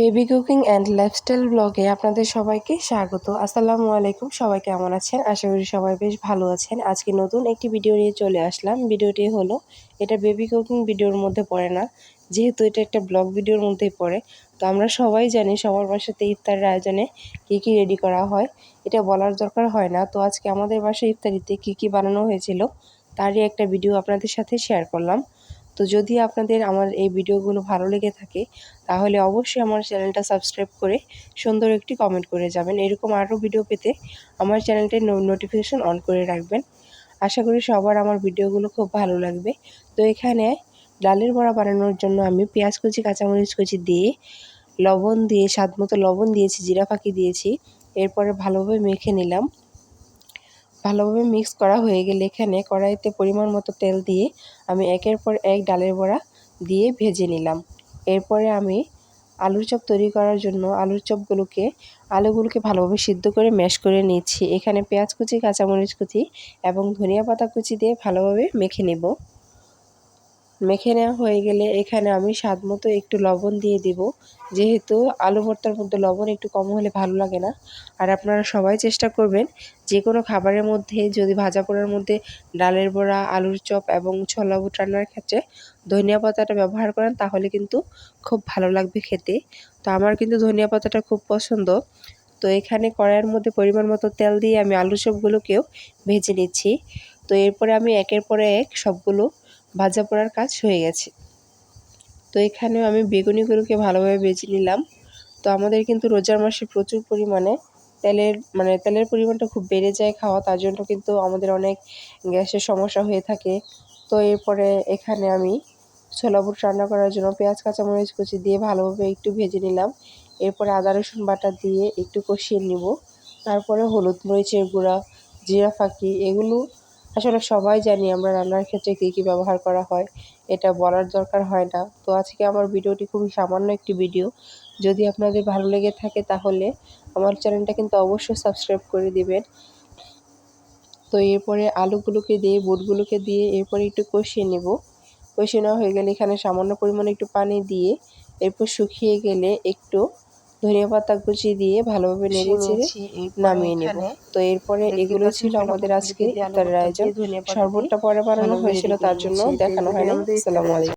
Baby cooking and lifestyle ব্লগে আপনাদের সবাইকে স্বাগত। আসসালামু আলাইকুম, সবাই কেমন আছেন? আশা করি সবাই বেশ ভালো আছেন। আজকে নতুন একটি ভিডিও নিয়ে চলে আসলাম। ভিডিওটি হলো, এটা বেবি কুকিং ভিডিওর মধ্যে পড়ে না, যেহেতু এটা একটা ব্লগ ভিডিওর মধ্যেই পড়ে। তো আমরা সবাই জানি সবার বাসাতে ইফতারের আয়োজনে কী কী রেডি করা হয়, এটা বলার দরকার হয় না। তো আজকে আমাদের বাসায় ইফতারিতে কী কী বানানো হয়েছিল, তারই একটা ভিডিও আপনাদের সাথে শেয়ার করলাম। তো যদি আপনাদের আমার এই ভিডিওগুলো ভালো লেগে থাকে, তাহলে অবশ্যই আমার চ্যানেলটা সাবস্ক্রাইব করে সুন্দর একটি কমেন্ট করে যাবেন। এরকম আরও ভিডিও পেতে আমার চ্যানেলটায় নোটিফিকেশন অন করে রাখবেন। আশা করি সবার আমার ভিডিওগুলো খুব ভালো লাগবে। তো এখানে ডালের বড়া বানানোর জন্য আমি পেঁয়াজ কুচি, কাঁচামরিচ কুচি দিয়ে লবণ দিয়ে, স্বাদ মতো লবণ দিয়েছি, জিরা ফাঁকি দিয়েছি। এরপরে ভালোভাবে মেখে নিলাম। ভালোভাবে মিক্স করা হয়ে গেলে এখানে কড়াইতে পরিমাণ মতো তেল দিয়ে আমি একের পর এক ডালের বড়া দিয়ে ভেজে নিলাম। এরপরে আমি আলুর চপ তৈরি করার জন্য আলুর চপগুলোকে, আলুগুলোকে ভালোভাবে সিদ্ধ করে ম্যাশ করে নিচ্ছি। এখানে পেঁয়াজ কুচি, কাঁচামরিচ কুচি এবং ধনিয়া পাতা কুচি দিয়ে ভালোভাবে মেখে নেব। মেখে নেওয়া হয়ে গেলে এখানে আমি স্বাদ মতো একটু লবণ দিয়ে দিব। যেহেতু আলু ভর্তার মধ্যে লবণ একটু কম হলে ভালো লাগে না। আর আপনারা সবাই চেষ্টা করবেন যে কোনো খাবারের মধ্যে, যদি ভাজা পোড়ার মধ্যে ডালের বড়া, আলুর চপ এবং ছোলা বুট রান্নার ক্ষেত্রে ধনিয়া পাতাটা ব্যবহার করেন, তাহলে কিন্তু খুব ভালো লাগবে খেতে। তো আমার কিন্তু ধনিয়া পাতাটা খুব পছন্দ। তো এখানে কড়াইয়ের মধ্যে পরিমাণ মতো তেল দিয়ে আমি আলু চপগুলোকেও ভেজে নিচ্ছি। তো এরপরে আমি একের পরে এক সবগুলো ভাজা পোড়ার কাজ হয়ে গেছে। তো এখানেও আমি বেগুনিগুলোকে ভালোভাবে বেজে নিলাম। তো আমাদের কিন্তু রোজার মাসে প্রচুর পরিমাণে তেলের মানে তেলের পরিমাণটা খুব বেড়ে যায় খাওয়া, তার জন্য কিন্তু আমাদের অনেক গ্যাসের সমস্যা হয়ে থাকে। তো এরপরে এখানে আমি ছোলা বুট রান্না করার জন্য পেঁয়াজ, কাঁচামরিচ কুচি দিয়ে ভালোভাবে একটু ভেজে নিলাম। এরপরে আদা, রসুন বাটা দিয়ে একটু কষিয়ে নিব। তারপরে হলুদ মরিচের গুঁড়া, জিরা ফাঁকি, এগুলো আসলে সবাই জানি আমরা রান্নার ক্ষেত্রে কী কী ব্যবহার করা হয়, এটা বলার দরকার হয় না। তো আজকে আমার ভিডিওটি খুবই সামান্য একটি ভিডিও। যদি আপনাদের ভালো লেগে থাকে তাহলে আমার চ্যানেলটা কিন্তু অবশ্যই সাবস্ক্রাইব করে দিবেন। তো এরপরে আলুগুলোকে দিয়ে, বুটগুলোকে দিয়ে এরপরে একটু কষিয়ে নেব। কষিয়ে নেওয়া হয়ে গেলে এখানে সামান্য পরিমাণে একটু পানি দিয়ে এরপর শুকিয়ে গেলে একটু ধনিয়া পাতা কুচি দিয়ে ভালোভাবে নেড়ে চেড়ে নামিয়ে নেব। তো এরপরে এগুলো ছিল আমাদের আজকে ইফতারের আয়োজন। শরবতটা পরে বানানো হয়েছিল তার জন্য দেখানো হয়নি। আসসালামু আলাইকুম।